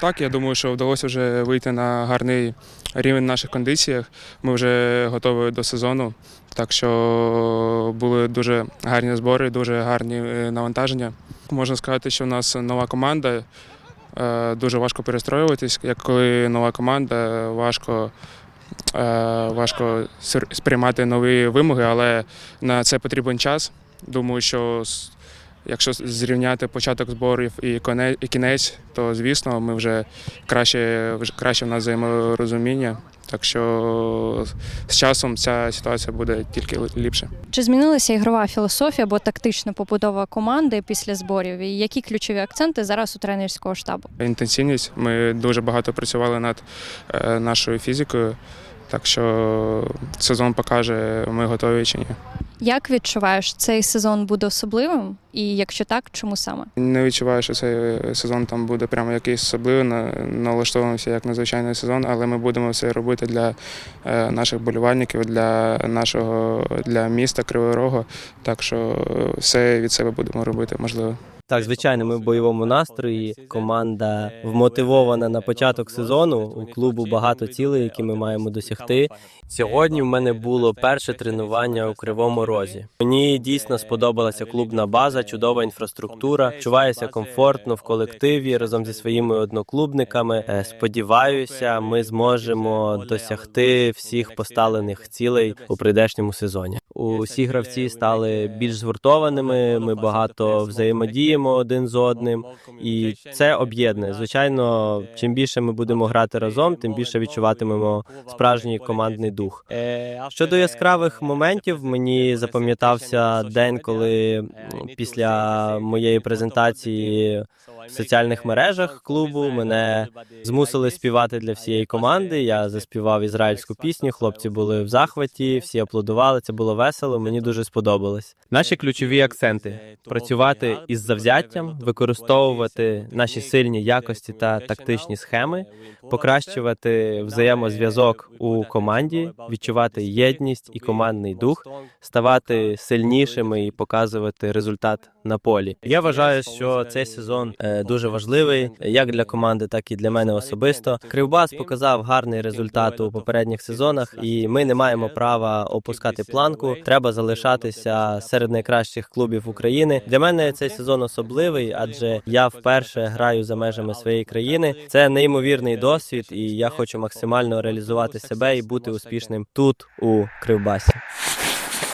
Так, я думаю, що вдалося вже вийти на гарний рівень в наших кондиціях. Ми вже готові до сезону. Так що були дуже гарні збори, дуже гарні е, навантаження. Можна сказати, що в нас нова команда. Е, Дуже важко перестроюватись. Як коли нова команда, важко, е, важко сприймати нові вимоги, але на це потрібен час. Думаю, що якщо зрівняти початок зборів і кінець, то звісно ми вже краще, вже краще в нас взаєморозуміння. Так що з часом ця ситуація буде тільки ліпше. Чи змінилася ігрова філософія або тактична побудова команди після зборів? І які ключові акценти зараз у тренерського штабу? Інтенсивність. Ми дуже багато працювали над е, нашою фізикою. Так що сезон покаже, ми готові чи ні. Як відчуваєш, цей сезон буде особливим? І якщо так, чому саме? Не відчуваю, що цей сезон там буде прямо якийсь особливий. на- Налаштовуємося як надзвичайний сезон, але ми будемо все робити для е, наших болівальників, для нашого для міста Кривого Рогу. Так що е, все від себе будемо робити, можливо. Так, звичайно, ми в бойовому настрої. Команда вмотивована на початок сезону. У клубу багато цілей, які ми маємо досягти. Сьогодні в мене було перше тренування у Кривому Розі. Мені дійсно сподобалася клубна база, чудова інфраструктура. Чуваюся комфортно в колективі разом зі своїми одноклубниками. Е, Сподіваюся, ми зможемо досягти всіх поставлених цілей у прийдешньому сезоні. Усі гравці стали більш згуртованими. Ми багато взаємодіємо один з одним, і це об'єднує. Звичайно, чим більше ми будемо грати разом, тим більше відчуватимемо справжній командний дух. Щодо яскравих моментів, мені запам'ятався день, коли після моєї презентації в соціальних мережах клубу мене змусили співати для всієї команди. Я заспівав ізраїльську пісню. Хлопці були в захваті, всі аплодували. Це було весело. Мені дуже сподобалось. Наші ключові акценти: працювати із завзяттям, використовувати наші сильні якості та тактичні схеми, покращувати взаємозв'язок у команді, відчувати єдність і командний дух, ставати сильнішими і показувати результат на полі. Я вважаю, що цей сезон е, дуже важливий як для команди, так і для мене особисто. Кривбас показав гарний результат у попередніх сезонах, і ми не маємо права опускати планку. Треба залишатися серед найкращих клубів України. Для мене цей сезон особливий, адже я вперше граю за межами своєї країни. Це неймовірний досвід, і я хочу максимально реалізувати себе і бути успішним тут, у Кривбасі.